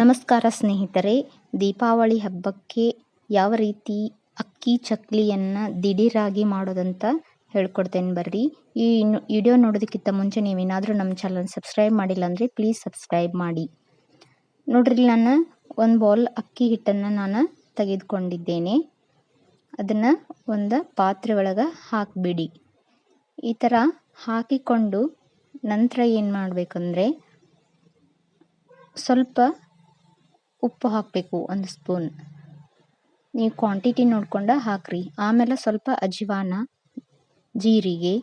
ನಮಸ್ಕಾರ ಸ್ನೇಹಿತರೆ, ದೀಪಾವಳಿ ಹಬ್ಬಕ್ಕೆ ಯಾವ ರೀತಿ ಅಕ್ಕಿ ಚಕ್ಲಿಯನ್ನು ದಿಢೀರಾಗಿ ಮಾಡೋದಂತ ಹೇಳ್ಕೊಡ್ತೇನೆ ಬರ್ರಿ. ಈ ವಿಡಿಯೋ ನೋಡೋದಕ್ಕಿಂತ ಮುಂಚೆ ನೀವೇನಾದರೂ ನಮ್ಮ ಚಾನಲ್ ಸಬ್ಸ್ಕ್ರೈಬ್ ಮಾಡಿಲ್ಲ ಅಂದರೆ ಪ್ಲೀಸ್ ಸಬ್ಸ್ಕ್ರೈಬ್ ಮಾಡಿ. ನೋಡ್ರಿ, ನಾನು ಒಂದು ಬೌಲ್ ಅಕ್ಕಿ ಹಿಟ್ಟನ್ನು ನಾನು ತೆಗೆದುಕೊಂಡಿದ್ದೇನೆ. ಅದನ್ನು ಒಂದು ಪಾತ್ರೆ ಒಳಗೆ ಹಾಕಿಬಿಡಿ. ಈ ಥರ ಹಾಕಿಕೊಂಡು ನಂತರ ಏನು ಮಾಡಬೇಕಂದ್ರೆ ಸ್ವಲ್ಪ ಉಪ್ಪು ಹಾಕಬೇಕು ಒಂದು ಸ್ಪೂನ್. ನೀವು ಕ್ವಾಂಟಿಟಿ ನೋಡ್ಕೊಂಡು ಹಾಕ್ರಿ. ಆಮೇಲೆ ಸ್ವಲ್ಪ ಅಜ್ವಾನ ಜೀರಿಗೆ.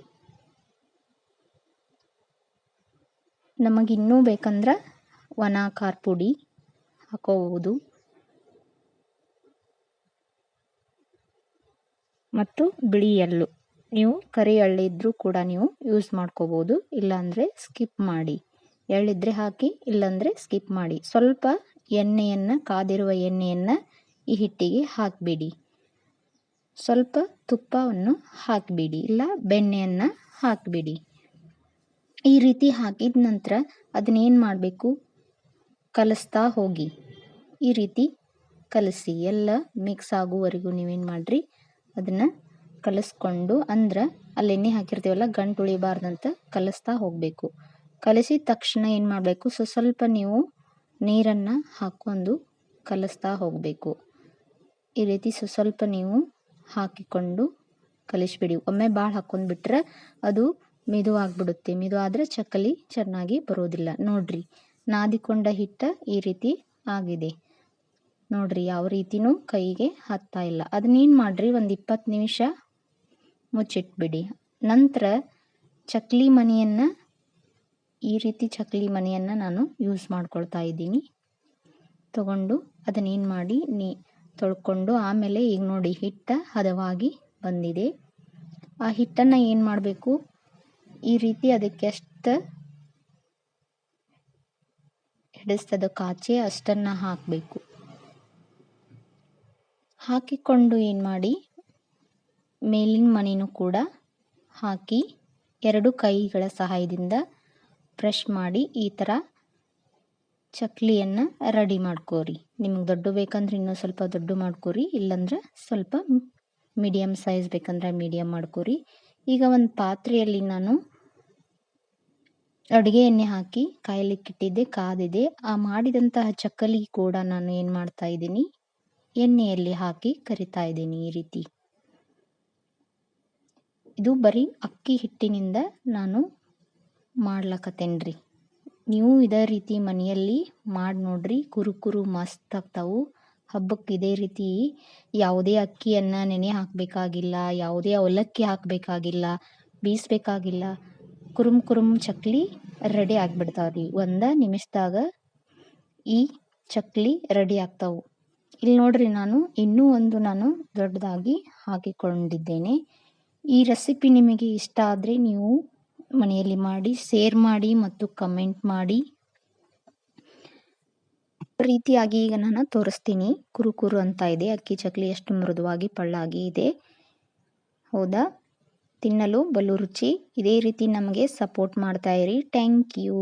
ನಮಗೆ ಇನ್ನೂ ಬೇಕಂದ್ರೆ ಒಣ ಖಾರ ಪುಡಿ ಹಾಕೋಬಹುದು. ಮತ್ತು ಬಿಳಿ ಎಳ್ಳು. ನೀವು ಕರಿ ಇದ್ದರೂ ಕೂಡ ನೀವು ಯೂಸ್ ಮಾಡ್ಕೋಬೋದು ಇಲ್ಲಾಂದರೆ ಸ್ಕಿಪ್ ಮಾಡಿ. ಎಳ್ಳಿದ್ರೆ ಹಾಕಿ, ಇಲ್ಲಾಂದರೆ ಸ್ಕಿಪ್ ಮಾಡಿ. ಸ್ವಲ್ಪ ಎಣ್ಣೆಯನ್ನು, ಕಾದಿರುವ ಎಣ್ಣೆಯನ್ನು ಈ ಹಿಟ್ಟಿಗೆ ಹಾಕಿಬಿಡಿ. ಸ್ವಲ್ಪ ತುಪ್ಪವನ್ನು ಹಾಕಿಬಿಡಿ, ಇಲ್ಲ ಬೆಣ್ಣೆಯನ್ನು ಹಾಕಿಬಿಡಿ. ಈ ರೀತಿ ಹಾಕಿದ ನಂತರ ಅದನ್ನೇನು ಮಾಡಬೇಕು? ಕಲಿಸ್ತಾ ಹೋಗಿ. ಈ ರೀತಿ ಕಲಸಿ, ಎಲ್ಲ ಮಿಕ್ಸ್ ಆಗುವವರೆಗೂ ನೀವೇನು ಮಾಡಿರಿ? ಅದನ್ನು ಕಲಿಸ್ಕೊಂಡು ಅಂದ್ರೆ ಅಲ್ಲಿ ಎಣ್ಣೆ ಹಾಕಿರ್ತೀವಲ್ಲ, ಗಂಟು ಉಳಿಬಾರ್ದಂತ ಕಲಿಸ್ತಾ ಹೋಗಬೇಕು. ಕಲಸಿದ ತಕ್ಷಣ ಏನು ಮಾಡಬೇಕು? ಸೊ, ಸ್ವಲ್ಪ ನೀವು ನೀರನ್ನು ಹಾಕ್ಕೊಂಡು ಕಲಿಸ್ತಾ ಹೋಗಬೇಕು. ಈ ರೀತಿ ಸ್ವಲ್ಪ ನೀವು ಹಾಕಿಕೊಂಡು ಕಲಿಸ್ಬಿಡಿ. ಒಮ್ಮೆ ಭಾಳ ಹಾಕೊಂಡ್ಬಿಟ್ರೆ ಅದು ಮೆದು ಆಗಿಬಿಡುತ್ತೆ. ಮೆದು ಆದರೆ ಚಕ್ಕಲಿ ಚೆನ್ನಾಗಿ ಬರೋದಿಲ್ಲ. ನೋಡ್ರಿ ನಾದಿಕೊಂಡ ಹಿಟ್ಟ ಈ ರೀತಿ ಆಗಿದೆ. ನೋಡ್ರಿ, ಯಾವ ರೀತಿನೂ ಕೈಗೆ ಹತ್ತಾ ಇಲ್ಲ. ಅದನ್ನೇನು ಮಾಡಿರಿ, ಒಂದು ಇಪ್ಪತ್ತು ನಿಮಿಷ ಮುಚ್ಚಿಟ್ಬಿಡಿ. ನಂತರ ಚಕ್ಲಿ ಮನೆಯನ್ನು ಈ ರೀತಿ ಚಕ್ಲಿ ಮನೆಯನ್ನು ನಾನು ಯೂಸ್ ಮಾಡ್ಕೊಳ್ತಾ ಇದ್ದೀನಿ. ತಗೊಂಡು ಅದನ್ನೇನು ಮಾಡಿ ನೀ ತೊಳ್ಕೊಂಡು ಆಮೇಲೆ ಈಗ ನೋಡಿ ಹಿಟ್ಟು ಹದವಾಗಿ ಬಂದಿದೆ. ಆ ಹಿಟ್ಟನ್ನು ಏನು ಮಾಡಬೇಕು? ಈ ರೀತಿ ಅದಕ್ಕೆ ಎಷ್ಟು ಹಿಡಿಸ್ತದ ಕಾಚೆ ಅಷ್ಟನ್ನು ಹಾಕಬೇಕು. ಹಾಕಿಕೊಂಡು ಏನು ಮಾಡಿ? ಮೇಲಿನ ಮನೆಯೂ ಕೂಡ ಹಾಕಿ ಎರಡು ಕೈಗಳ ಸಹಾಯದಿಂದ ಪ್ರೆಶ್ ಮಾಡಿ ಈ ಥರ ಚಕ್ಲಿಯನ್ನು ರೆಡಿ ಮಾಡ್ಕೋರಿ. ನಿಮ್ಗೆ ದೊಡ್ಡ ಬೇಕಂದ್ರೆ ಇನ್ನೂ ಸ್ವಲ್ಪ ದೊಡ್ಡ ಮಾಡ್ಕೋರಿ, ಇಲ್ಲಾಂದ್ರೆ ಸ್ವಲ್ಪ ಮೀಡಿಯಮ್ ಸೈಜ್ ಬೇಕಂದ್ರೆ ಮೀಡಿಯಮ್ ಮಾಡ್ಕೋರಿ. ಈಗ ಒಂದು ಪಾತ್ರೆಯಲ್ಲಿ ನಾನು ಅಡುಗೆ ಎಣ್ಣೆ ಹಾಕಿ ಕಾಯಲಿಕ್ಕಿಟ್ಟಿದ್ದೆ ಕಾದಿದೆ. ಆ ಮಾಡಿದಂತಹ ಚಕ್ಕಲಿ ಕೂಡ ನಾನು ಏನು ಮಾಡ್ತಾ ಇದ್ದೀನಿ, ಎಣ್ಣೆಯಲ್ಲಿ ಹಾಕಿ ಕರಿತಾ ಇದ್ದೀನಿ ಈ ರೀತಿ. ಇದು ಬರೀ ಅಕ್ಕಿ ಹಿಟ್ಟಿನಿಂದ ನಾನು ಮಾಡ್ಲಕತ್ತೇನ್ರಿ? ನೀವು ಇದೇ ರೀತಿ ಮನೆಯಲ್ಲಿ ಮಾಡಿ ನೋಡ್ರಿ, ಕುರುಕುರು ಕುರು ಮಸ್ತ್ ಆಗ್ತಾವು. ಹಬ್ಬಕ್ಕೆ ಇದೇ ರೀತಿ ಯಾವುದೇ ಅಕ್ಕಿಯನ್ನು ನೆನೆ ಹಾಕಬೇಕಾಗಿಲ್ಲ, ಯಾವುದೇ ಅವಲಕ್ಕಿ ಹಾಕಬೇಕಾಗಿಲ್ಲ, ಬೀಸಬೇಕಾಗಿಲ್ಲ, ಕುರುಮ್ ಕುರುಮ್ ಚಕ್ಲಿ ರೆಡಿ ಆಗಿಬಿಡ್ತಾವ್ರಿ. ಒಂದು ನಿಮಿಷದಾಗ ಈ ಚಕ್ಲಿ ರೆಡಿ ಆಗ್ತಾವು. ಇಲ್ಲಿ ನೋಡ್ರಿ ನಾನು ಇನ್ನೂ ಒಂದು ನಾನು ದೊಡ್ಡದಾಗಿ ಹಾಕಿಕೊಂಡಿದ್ದೇನೆ. ಈ ರೆಸಿಪಿ ನಿಮಗೆ ಇಷ್ಟ ಆದರೆ ನೀವು ಮನೆಯಲ್ಲಿ ಮಾಡಿ ಶೇರ್ ಮಾಡಿ ಮತ್ತು ಕಮೆಂಟ್ ಮಾಡಿ. ರೀತಿಯಾಗಿ ಈಗ ನಾನು ತೋರಿಸ್ತೀನಿ. ಕುರು ಕುರು ಅಂತ ಇದೆ. ಅಕ್ಕಿ ಚಕ್ಲಿ ಎಷ್ಟು ಮೃದುವಾಗಿ ಪಳ್ಳಾಗಿ ಇದೆ. ಹೌದಾ? ತಿನ್ನಲು ಬಲು ರುಚಿ. ಇದೇ ರೀತಿ ನಮಗೆ ಸಪೋರ್ಟ್ ಮಾಡ್ತಾ ಇರಿ. Thank you